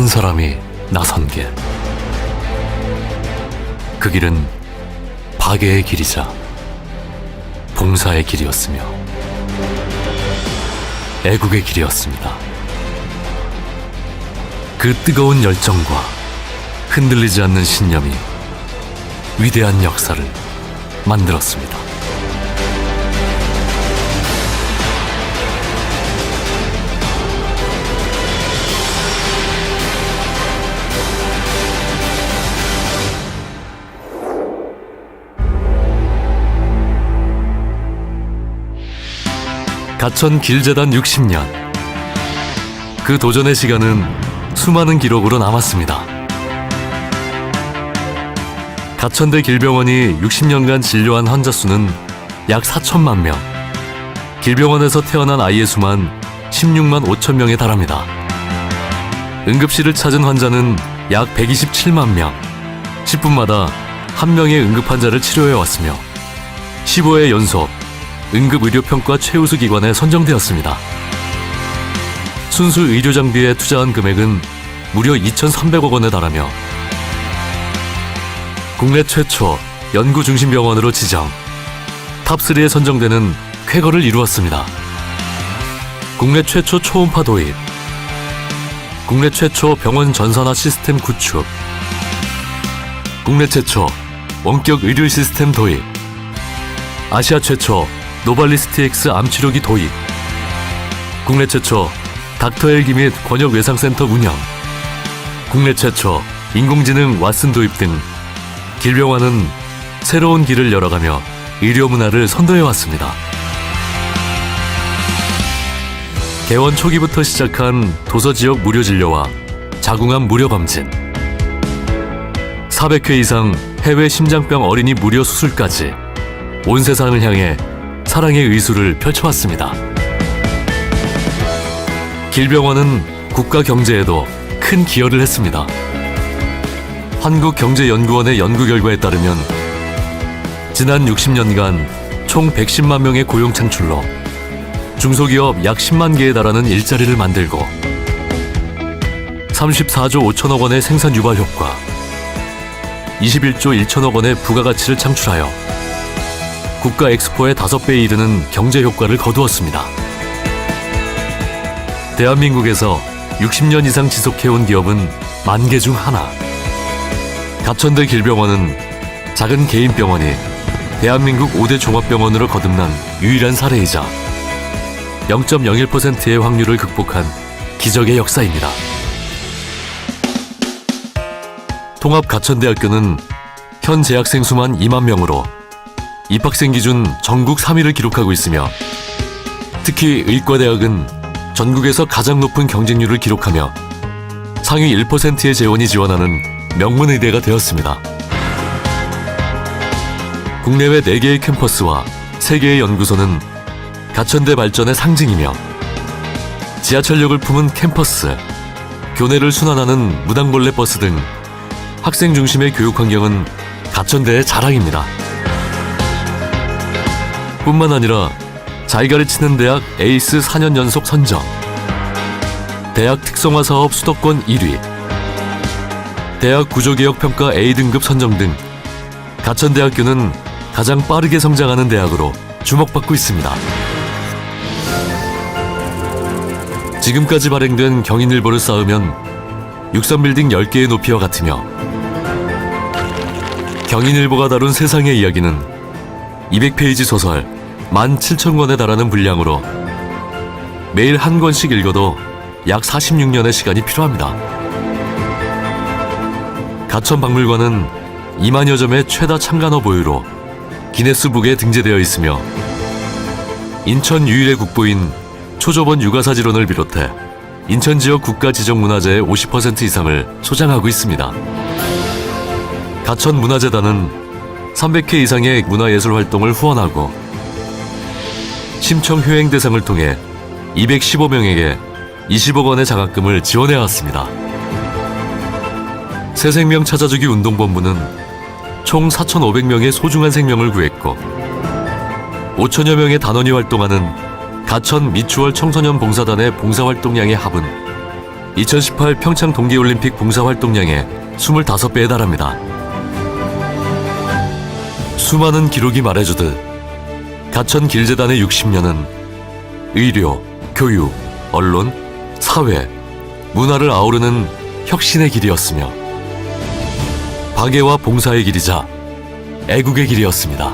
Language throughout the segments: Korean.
한 사람이 나선 길. 그 길은 파괴의 길이자 봉사의 길이었으며 애국의 길이었습니다. 그 뜨거운 열정과 흔들리지 않는 신념이 위대한 역사를 만들었습니다. 가천 길재단 60년. 그 도전의 시간은 수많은 기록으로 남았습니다. 가천대 길병원이 60년간 진료한 환자 수는 약 4천만 명. 길병원에서 태어난 아이의 수만 16만 5천 명에 달합니다. 응급실을 찾은 환자는 약 127만 명. 10분마다 한 명의 응급 환자를 치료해 왔으며 15회 연속 응급의료평가 최우수 기관에 선정되었습니다. 순수 의료 장비에 투자한 금액은 무려 2,300억 원에 달하며 국내 최초 연구 중심 병원으로 지정 탑3에 선정되는 쾌거를 이루었습니다. 국내 최초 초음파 도입 국내 최초 병원 전산화 시스템 구축 국내 최초 원격 의료 시스템 도입 아시아 최초 노발리스트 X 암치료기 도입. 국내 최초 닥터엘기 및 권역 외상센터 운영. 국내 최초 인공지능 왓슨 도입 등 길병원은 새로운 길을 열어가며 의료 문화를 선도해 왔습니다. 개원 초기부터 시작한 도서 지역 무료 진료와 자궁암 무료 검진. 400회 이상 해외 심장병 어린이 무료 수술까지 온 세상을 향해 사랑의 의수를 펼쳐왔습니다. 길병원은 국가 경제에도 큰 기여를 했습니다. 한국경제연구원의 연구 결과에 따르면 지난 60년간 총 110만 명의 고용 창출로 중소기업 약 10만 개에 달하는 일자리를 만들고 34조 5천억 원의 생산 유발 효과 21조 1천억 원의 부가가치를 창출하여 국가 엑스포의 5배에 이르는 경제 효과를 거두었습니다. 대한민국에서 60년 이상 지속해온 기업은 만 개 중 하나. 가천대 길병원은 작은 개인 병원이 대한민국 5대 종합병원으로 거듭난 유일한 사례이자 0.01%의 확률을 극복한 기적의 역사입니다. 통합 가천대학교는 현 재학생 수만 2만 명으로 입학생 기준 전국 3위를 기록하고 있으며 특히 의과대학은 전국에서 가장 높은 경쟁률을 기록하며 상위 1%의 재원이 지원하는 명문 의대가 되었습니다. 국내외 4개의 캠퍼스와 3개의 연구소는 가천대 발전의 상징이며 지하철역을 품은 캠퍼스, 교내를 순환하는 무당벌레 버스 등 학생 중심의 교육 환경은 가천대의 자랑입니다. 뿐만 아니라 잘 가르치는 대학 에이스 4년 연속 선정, 대학 특성화 사업 수도권 1위, 대학 구조개혁 평가 A등급 선정 등 가천대학교는 가장 빠르게 성장하는 대학으로 주목받고 있습니다. 지금까지 발행된 경인일보를 쌓으면 63빌딩 10개의 높이와 같으며 경인일보가 다룬 세상의 이야기는 200페이지 소설 17,000권에 달하는 분량으로 매일 한 권씩 읽어도 약 46년의 시간이 필요합니다. 가천박물관은 2만여 점의 최다 창간호 보유로 기네스북에 등재되어 있으며 인천 유일의 국보인 초조본 유가사지론을 비롯해 인천 지역 국가 지정문화재의 50% 이상을 소장하고 있습니다. 가천 문화재단은 300회 이상의 문화예술 활동을 후원하고 심청 효행 대상을 통해 215명에게 20억 원의 장학금을 지원해 왔습니다. 새 생명 찾아주기 운동본부는 총 4,500명의 소중한 생명을 구했고 5천여 명의 단원이 활동하는 가천 미추홀 청소년 봉사단의 봉사활동량의 합은 2018 평창 동계올림픽 봉사활동량의 25배에 달합니다. 수많은 기록이 말해주듯 가천 길재단의 60년은 의료, 교육, 언론, 사회, 문화를 아우르는 혁신의 길이었으며 박애와 봉사의 길이자 애국의 길이었습니다.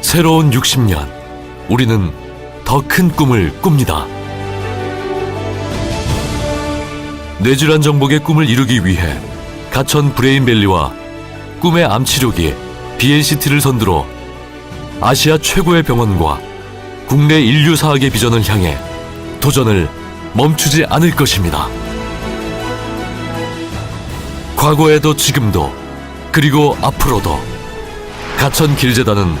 새로운 60년, 우리는 더 큰 꿈을 꿉니다. 뇌질환 정복의 꿈을 이루기 위해 가천 브레인밸리와 꿈의 암치료기 BNCT를 선두로 아시아 최고의 병원과 국내 인류 사학의 비전을 향해 도전을 멈추지 않을 것입니다. 과거에도 지금도 그리고 앞으로도 가천 길재단은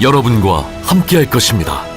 여러분과 함께할 것입니다.